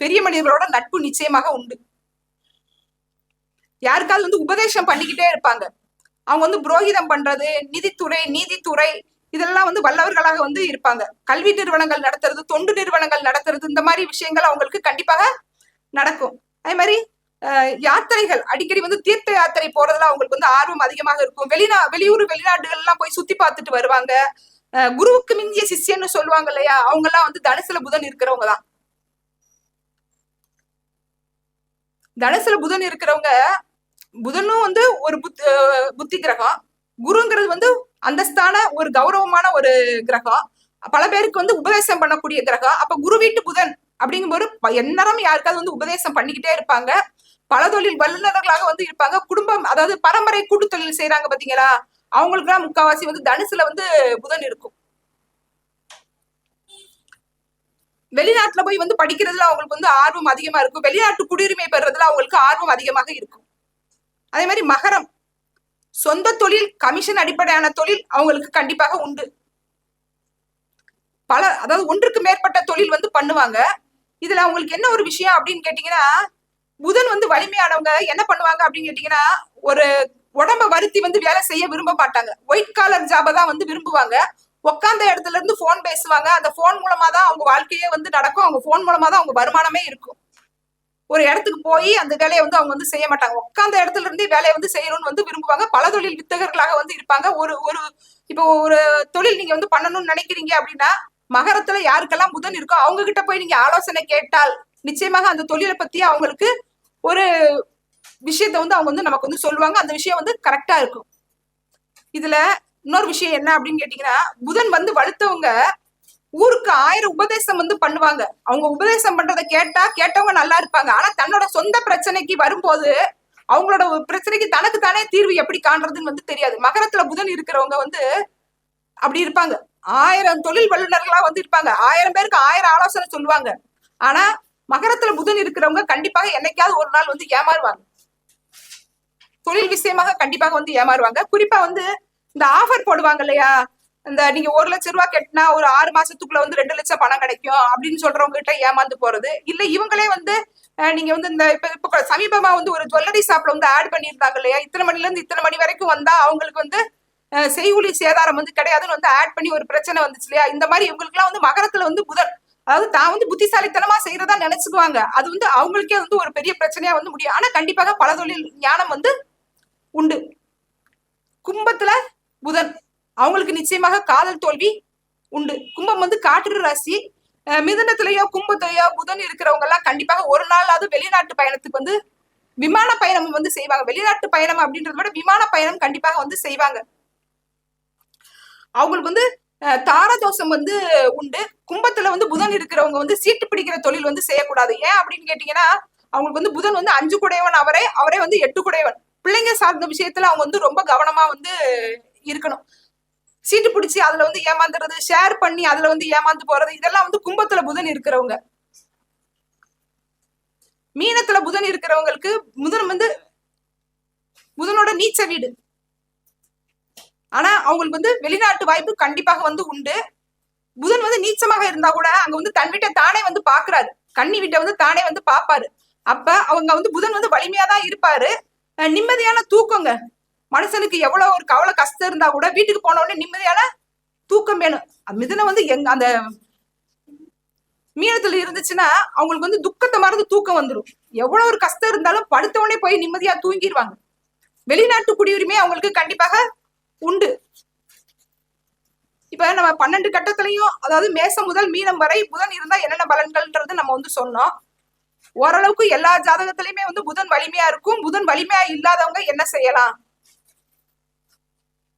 பெரிய மனிதர்களோட நட்பு நிச்சயமாக உண்டு. யாருக்காவது வந்து உபதேசம் பண்ணிக்கிட்டே இருப்பாங்க. அவங்க வந்து புரோகிதம் பண்றது நிதித்துறை நீதித்துறை இதெல்லாம் வந்து வல்லவர்களாக வந்து இருப்பாங்க. கல்வி நிறுவனங்கள் நடத்துறது தொண்டு நிறுவனங்கள் நடத்துறது இந்த மாதிரி விஷயங்கள் அவங்களுக்கு கண்டிப்பாக நடக்கும். அதே மாதிரி யாத்திரைகள். அடிக்கடி வந்து தீர்த்த யாத்திரை போறதுல அவங்களுக்கு வந்து ஆர்வம் அதிகமாக இருக்கும். வெளிநா வெளியூர் வெளிநாடுகள்லாம் போய் சுத்தி பார்த்துட்டு வருவாங்க. அஹ், குருவுக்கு மிஞ்சிய சிஷ்யன்னு சொல்லுவாங்க இல்லையா? அவங்க எல்லாம் வந்து தனுசுல புதன் இருக்கிறவங்க தான். தனுசுல புதன் இருக்கிறவங்க புதனும் வந்து ஒரு புத் புத்தி கிரகம். குருங்கிறது வந்து அந்தஸ்தான ஒரு கௌரவமான ஒரு கிரகம் பல பேருக்கு வந்து உபதேசம் பண்ணக்கூடிய கிரகம் அப்ப குரு வீட்டு புதன் அப்படிங்கும்போது எந்நேரம் யாருக்காவது வந்து உபதேசம் பண்ணிக்கிட்டே இருப்பாங்க. பல தொழில் வல்லுநர்களாக வந்து இருப்பாங்க. குடும்பம் அதாவது பரம்பரை கூட்டு தொழில் செய்யறாங்க பாத்தீங்களா? அவங்களுக்கு எல்லாம் முக்காவாசி வந்து தனுசுல வந்து புதன் இருக்கும். வெளிநாட்டுல போய் வந்து படிக்கிறதுல அவங்களுக்கு வந்து ஆர்வம் அதிகமா இருக்கும். வெளிநாட்டு குடியுரிமை பெறுறதுல அவங்களுக்கு ஆர்வம் அதிகமாக இருக்கும். அதே மாதிரி மகரம். சொந்த தொழில் கமிஷன் அடிப்படையான தொழில் அவங்களுக்கு கண்டிப்பாக உண்டு. பல அதாவது ஒன்றுக்கு மேற்பட்ட தொழில் வந்து பண்ணுவாங்க. இதுல அவங்களுக்கு என்ன ஒரு விஷயம் அப்படின்னு கேட்டீங்கன்னா புதன் வந்து வலிமையானவங்க. என்ன பண்ணுவாங்க அப்படின்னு கேட்டீங்கன்னா ஒரு உடம்ப வருத்தி வந்து வேலை செய்ய விரும்ப மாட்டாங்க. ஒயிட் காலர் ஜாபை தான் வந்து விரும்புவாங்க. உட்காந்த இடத்துல இருந்து போன் பேசுவாங்க. அந்த போன் மூலமா தான் அவங்க வாழ்க்கையே வந்து நடக்கும். அவங்க போன் மூலமா தான் அவங்க வருமானமே இருக்கும். ஒரு இடத்துக்கு போய் அந்த வேலையை வந்து அவங்க வந்து செய்ய மாட்டாங்க. உட்காந்த இடத்துல இருந்தே வேலையை வந்து செய்யணும்னு வந்து விரும்புவாங்க. பல தொழில் வித்தகர்களாக வந்து இருப்பாங்க. ஒரு ஒரு இப்போ ஒரு தொழில் நீங்க வந்து பண்ணணும்னு நினைக்கிறீங்க அப்படின்னா மகரத்துல யாருக்கெல்லாம் புதன் இருக்கோ அவங்க கிட்ட போய் நீங்க ஆலோசனை கேட்டால் நிச்சயமாக அந்த தொழிலை பத்தி அவங்களுக்கு ஒரு விஷயத்த வந்து அவங்க வந்து நமக்கு வந்து சொல்லுவாங்க. அந்த விஷயம் வந்து கரெக்டா இருக்கும். இதுல இன்னொரு விஷயம் என்ன அப்படின்னு கேட்டீங்கன்னா புதன் வந்து வலுத்தவங்க ஊருக்கு ஆயிரம் உபதேசம் வந்து பண்ணுவாங்க. அவங்க உபதேசம் பண்றதை கேட்டா கேட்டவங்க நல்லா இருப்பாங்க. ஆனா தன்னோட சொந்த பிரச்சனைக்கு வரும்போது அவங்களோட பிரச்சனைக்கு தனக்கு தானே தீர்வு எப்படி காண்றதுன்னு வந்து தெரியாது. மகரத்துல புதன் இருக்கிறவங்க வந்து அப்படி இருப்பாங்க. ஆயிரம் தொழில் வல்லுநர்களா வந்து இருப்பாங்க. ஆயிரம் பேருக்கு ஆயிரம் ஆலோசனை சொல்லுவாங்க. ஆனா மகரத்துல புதன் இருக்கிறவங்க கண்டிப்பாக என்னைக்காவது ஒரு நாள் வந்து ஏமாறுவாங்க. தொழில் விஷயமாக கண்டிப்பாக வந்து ஏமாறுவாங்க. குறிப்பா வந்து இந்த ஆஃபர் போடுவாங்க இல்லையா? இந்த நீங்க ஒரு லட்சம் ரூபாய் கட்டினா ஒரு ஆறு மாசத்துக்குள்ள வந்து ரெண்டு லட்சம் பணம் கிடைக்கும் அப்படின்னு சொல்றவங்க கிட்ட ஏமாந்து போறது. இல்ல இவங்களே வந்து நீங்க வந்து இந்த இப்ப இப்ப சமீபமா வந்து ஒரு ஜுவல்லரி ஷாப்ல வந்து ஆட் பண்ணியிருந்தாங்க இல்லையா? இத்தனை மணில இருந்து இத்தனை மணி வரைக்கும் வந்தா அவங்களுக்கு வந்து செய்கூலி சேதாரம் வந்து கிடையாதுன்னு வந்து ஆட் பண்ணி ஒரு பிரச்சனை வந்துச்சு இல்லையா? இந்த மாதிரி இவங்களுக்குலாம் வந்து மகரத்துல வந்து புதன். அதாவது தான் வந்து புத்திசாலித்தனமா செய்யறதா நினைச்சுக்குவாங்க. அது வந்து அவங்களுக்கே வந்து ஒரு பெரிய பிரச்சனையா வந்து முடியும். ஆனா கண்டிப்பாக பல தொழில் ஞானம் வந்து உண்டு. கும்பத்துல புதன். அவங்களுக்கு நிச்சயமாக காதல் தோல்வி உண்டு. கும்பம் வந்து காற்று ராசி. அஹ் மிதுனத்திலேயோ கும்பத்திலேயோ புதன் இருக்கிறவங்க எல்லாம் கண்டிப்பாக ஒரு நாளாவது வெளிநாட்டு பயணத்துக்கு வந்து விமான பயணம் வந்து செய்வாங்க. வெளிநாட்டு பயணம் அப்படின்றத விட விமான பயணம் கண்டிப்பாக வந்து செய்வாங்க. அவங்களுக்கு வந்து அஹ், தாரதோஷம் வந்து உண்டு. கும்பத்துல வந்து புதன் இருக்கிறவங்க வந்து சீட்டு பிடிக்கிற தொழில் வந்து செய்யக்கூடாது. ஏன் அப்படின்னு கேட்டீங்கன்னா அவங்களுக்கு வந்து புதன் வந்து அஞ்சு குடையவன் அவரே அவரே வந்து எட்டு குடையவன். பிள்ளைங்க சார்ந்த விஷயத்துல அவங்க வந்து ரொம்ப கவனமா வந்து இருக்கணும். சீட்டு பிடிச்சி அதுல வந்து ஏமாந்துறது ஷேர் பண்ணி அதுல வந்து ஏமாந்து போறது இதெல்லாம் வந்து கும்பத்துல புதன் இருக்கிறவங்க. மீனத்துல புதன் இருக்கிறவங்களுக்கு புதன் வந்து புதனோட நீச்ச வீடு. ஆனா அவங்களுக்கு வந்து வெளிநாட்டு வாய்ப்பு கண்டிப்பாக வந்து உண்டு. புதன் வந்து நீச்சமாக இருந்தா கூட அங்க வந்து தன் வீட்டை தானே வந்து பாக்குறாரு. கன்னி வீட்டை வந்து தானே வந்து பாப்பாரு. அப்ப அவங்க வந்து புதன் வந்து வலிமையா தான் இருப்பாரு. அஹ் நிம்மதியான தூக்கங்க. மனுஷனுக்கு எவ்வளவு ஒரு கவலை கஷ்டம் இருந்தா கூட வீட்டுக்கு போன உடனே நிம்மதியான தூக்கம் வேணும். மிதனை வந்து எங்க அந்த மீனத்துல இருந்துச்சுன்னா அவங்களுக்கு வந்து துக்கத்தை மறந்து தூக்கம் வந்துடும் எவ்வளவு ஒரு கஷ்டம் இருந்தாலும் படுத்தவனே போய் நிம்மதியா தூங்கிடுவாங்க வெளிநாட்டு குடியுரிமை அவங்களுக்கு கண்டிப்பாக உண்டு. இப்ப நம்ம பன்னெண்டு கட்டத்திலையும் அதாவது மேசம் முதல் மீனம் வரை புதன் இருந்தா என்னென்ன பலன்கள்ன்றது நம்ம வந்து சொன்னோம். ஓரளவுக்கு எல்லா ஜாதகத்திலயுமே வந்து புதன் வலிமையா இருக்கும். புதன் வலிமையா இல்லாதவங்க என்ன செய்யலாம்?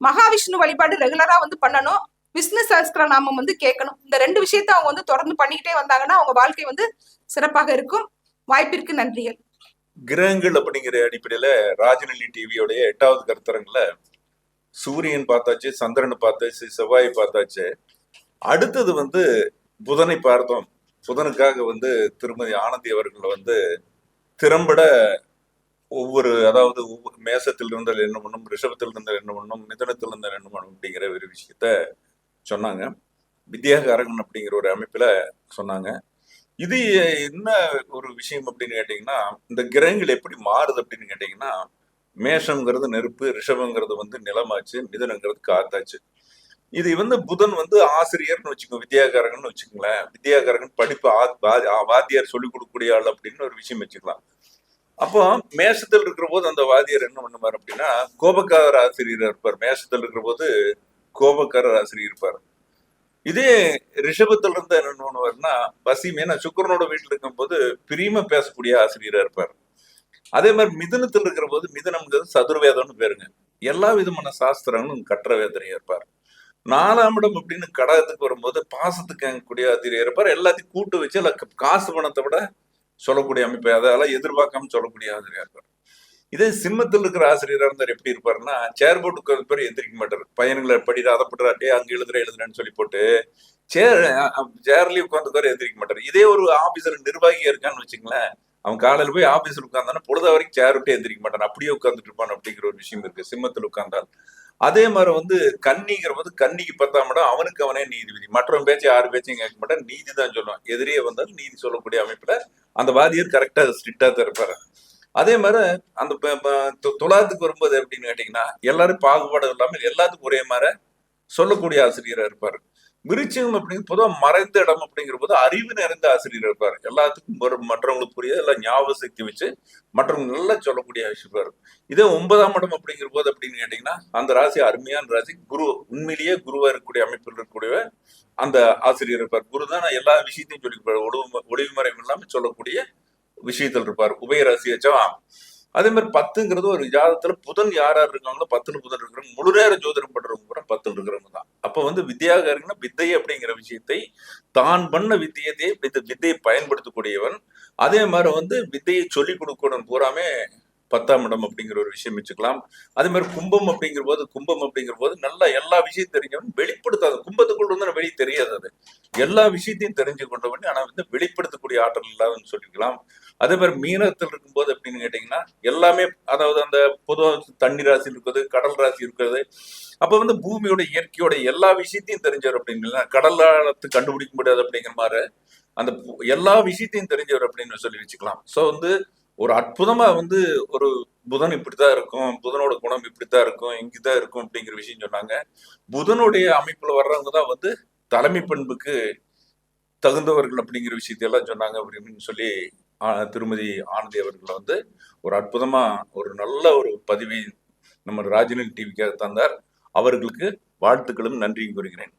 மகாவிஷ்ணு வழிபாடு ரெகுலரா வந்து பண்ணணும். விஷ்ணு சஹஸ்திர நாமம் வந்து கேட்கணும். இந்த ரெண்டு விஷயத்த அவங்க வந்து தொடர்ந்து பண்ணிக்கிட்டே வந்தாங்கன்னா அவங்க வாழ்க்கை வந்து சிறப்பாக இருக்கும். வாய்ப்பிற்கு நன்றிகள்.
கிரகங்கள் அப்படிங்கிற அடிப்படையில ராஜநிலை டிவியோடைய எட்டாவது கருத்தரங்குல சூரியன் பார்த்தாச்சு சந்திரன் பார்த்தாச்சு செவ்வாயை பார்த்தாச்சு. அடுத்தது வந்து புதனை பார்த்தோம். புதனுக்காக வந்து திருமதி ஆனந்தி அவர்கள் வந்து திறம்பட ஒவ்வொரு அதாவது ஒவ்வொரு மேசத்தில் இருந்தால் என்ன பண்ணும் ரிஷபத்தில் இருந்தால் என்ன பண்ணும் மிதனத்தில் இருந்தால் என்ன பண்ணும் அப்படிங்கிற ஒரு விஷயத்த சொன்னாங்க. வித்யாகாரகன் அப்படிங்கிற ஒரு அமைப்பில் சொன்னாங்க. இது என்ன ஒரு விஷயம் அப்படின்னு கேட்டிங்கன்னா இந்த கிரகங்கள் எப்படி மாறுது அப்படின்னு கேட்டிங்கன்னா மேஷங்கிறது நெருப்பு ரிஷபங்கிறது வந்து நிலமாச்சு மிதனங்கிறது காத்தாச்சு. இது வந்து புதன் வந்து ஆசிரியர்னு வச்சுக்கோங்க வித்யாகாரகன் வச்சுக்கோங்களேன். வித்யாகாரகன் படிப்பு ஆ- வாத்தியார் சொல்லிக் கொடுக்கக்கூடிய ஆள் அப்படின்னு ஒரு விஷயம் வச்சுக்கலாம். அப்போ மேஷத்தில் இருக்கிற போது அந்த வாதியர் என்ன பண்ணுவார் அப்படின்னா கோபக்காரர் ஆசிரியர் இருப்பார். மேஷத்தில் இருக்கிற போது கோபக்காரர் ஆசிரியர் இருப்பார். இதே ரிஷபத்துல இருந்து என்ன பண்ணுவார்னா வசிமேனா சுக்கரனோட வீட்டில் இருக்கும்போது பிரியமா பேசக்கூடிய ஆசிரியரா இருப்பார். அதே மாதிரி மிதுனத்தில் இருக்கிற போது மிதனம்ங்கிறது சதுர்வேதம்னு பேருங்க. எல்லா விதமான சாஸ்திரங்களும் கற்ற வேதனையா இருப்பார். நாலாம் இடம் அப்படின்னு கடகத்துக்கு வரும்போது பாசத்துக்கு கூடிய ஆசிரியர் இருப்பார். எல்லாத்தையும் கூட்டு வச்சு இல்ல காசு பணத்தை விட சொல்லக்கூடிய அமைப்பு அதெல்லாம் எதிர்பார்க்காம சொல்லக்கூடிய ஆசிரியர் இருப்பார். இதே சிம்மத்தில் இருக்கிற ஆசிரியராக இருந்தார் எப்படி இருப்பாருன்னா சேர் போட்டு உட்கார்ந்த பேர் எந்திரிக்க மாட்டார். பையன்களை படிடா அதை பண்றாட்டே அங்கே எழுதுற எழுதுறேன்னு சொல்லி போட்டு சேர் சேர்லேயே உட்காந்துக்காரு எந்திரிக்க மாட்டார். இதே ஒரு ஆபீசர் நிர்வாகியா இருக்கான்னு வச்சுங்களேன் அவன் காலையில் போய் ஆபீஸ்ல உட்கார்ந்தானா பொழுத வரைக்கும் சேர் விட்டு எந்திரிக்க மாட்டான். அப்படியே உட்கார்ந்துட்டு இருப்பான் அப்படிங்கிற ஒரு விஷயம் இருக்கு சிம்மத்தில் உட்கார்ந்தால். அதே மாதிரி வந்து கன்னிங்கிற போது கன்னிக்கு பத்தாம் இடம் அவனுக்கு அவனே நீதிபதி. மற்றவன் பேச்சு யாரு பேச்சையும் கேட்க மாட்டான். நீதி தான் சொல்லுவான். எதிரியே வந்தாலும் நீதி சொல்லக்கூடிய அமைப்புல அந்த வாதியர் கரெக்டா ஸ்ட்ரிக்டா தான் இருப்பாரு. அதே மாதிரி அந்த ப- துலாத்துக்கு வரும்போது எப்படின்னு கேட்டீங்கன்னா எல்லாரும் பாகுபாடு இல்லாமல் எல்லாத்துக்கும் ஒரே மாதிரி சொல்லக்கூடிய ஆசிரியரா இருப்பாரு. விருச்சிகம் அப்படிங்கிற பொதுவாக மறைந்த இடம் அப்படிங்கிற போது அறிவு நிறைந்த ஆசிரியர் இருப்பார். எல்லாத்துக்கும் மற்றவங்களுக்கு புரிய எல்லாம் ஞாபக சக்தி வச்சு மற்றவங்க நல்லா சொல்லக்கூடிய ஆசிரியர் இதே ஒன்பதாம் இடம் அப்படிங்கிற போது அப்படின்னு கேட்டீங்கன்னா அந்த ராசி அருமையான ராசி. குரு உண்மையிலேயே குருவா இருக்கக்கூடிய அமைப்பில் இருக்கக்கூடிய அந்த ஆசிரியர் இருப்பார். குரு தான் எல்லா விஷயத்தையும் சொல்லி ஒளிவு ஒளிவுமறைவு இல்லாமல் சொல்லக்கூடிய விஷயத்தில் இருப்பார். உபயராசி வச்சா அதே மாதிரி பத்துங்கிறது ஒரு ஜாதத்துல புதன் யார் யார் இருக்காங்களோ பத்துன்னு புதன் இருக்கிறவங்க முழு நேர ஜோதிடம் பண்றவங்க கூட பத்து இருக்கிறவங்க தான். அப்ப வந்து வித்யாகாரங்கன்னா வித்தை அப்படிங்கிற விஷயத்தை தான் பண்ண வித்தியத்தை வித்த- வித்தையை பயன்படுத்தக்கூடியவன். அதே மாதிரி வந்து வித்தையை சொல்லிக் கொடுக்கணும் பூராமே பத்தாம் இடம் அப்படிங்கிற ஒரு விஷயம் வச்சுக்கலாம். அதே மாதிரி கும்பம் அப்படிங்கிற போது கும்பம் அப்படிங்கிற போது நல்லா எல்லா விஷயம் தெரிஞ்சவன் வெளிப்படுத்தாது கும்பத்துக்குள்ள வந்து வெளியே தெரியாது அது. எல்லா விஷயத்தையும் தெரிஞ்சு கொண்டவன் ஆனா வந்து வெளிப்படுத்தக்கூடிய ஆற்றல் இல்லாதன்னு சொல்லிக்கலாம். அதே மாதிரி மீனத்தில் இருக்கும்போது அப்படின்னு கேட்டீங்கன்னா எல்லாமே அதாவது அந்த பொதுவாக தண்ணி ராசி இருக்கிறது கடல் ராசி இருக்கிறது அப்போ வந்து பூமியோட இயற்கையோட எல்லா விஷயத்தையும் தெரிஞ்சவர் அப்படின்னு கடலாளத்து கண்டுபிடிக்க முடியாது அப்படிங்கிற மாதிரி அந்த எல்லா விஷயத்தையும் தெரிஞ்சவர் அப்படின்னு சொல்லி வச்சுக்கலாம். ஸோ வந்து ஒரு அற்புதமா வந்து ஒரு புதன் இப்படித்தான் இருக்கும் புதனோட குணம் இப்படித்தான் இருக்கும் இங்கதான் இருக்கும் அப்படிங்கிற விஷயம் சொன்னாங்க. புதனுடைய அமைப்புல வர்றவங்க தான் வந்து தலைமை பண்புக்கு தகுந்தவர்கள் அப்படிங்கிற விஷயத்தையெல்லாம் சொன்னாங்க அப்படின்னு சொல்லி திருமதி ஆனந்தி அவர்களை வந்து ஒரு அற்புதமா ஒரு நல்ல ஒரு பதிவை நம்ம ராஜனின் டிவிக்காக தந்தார். அவர்களுக்கு வாழ்த்துக்களும் நன்றியும் கூறுகிறேன்.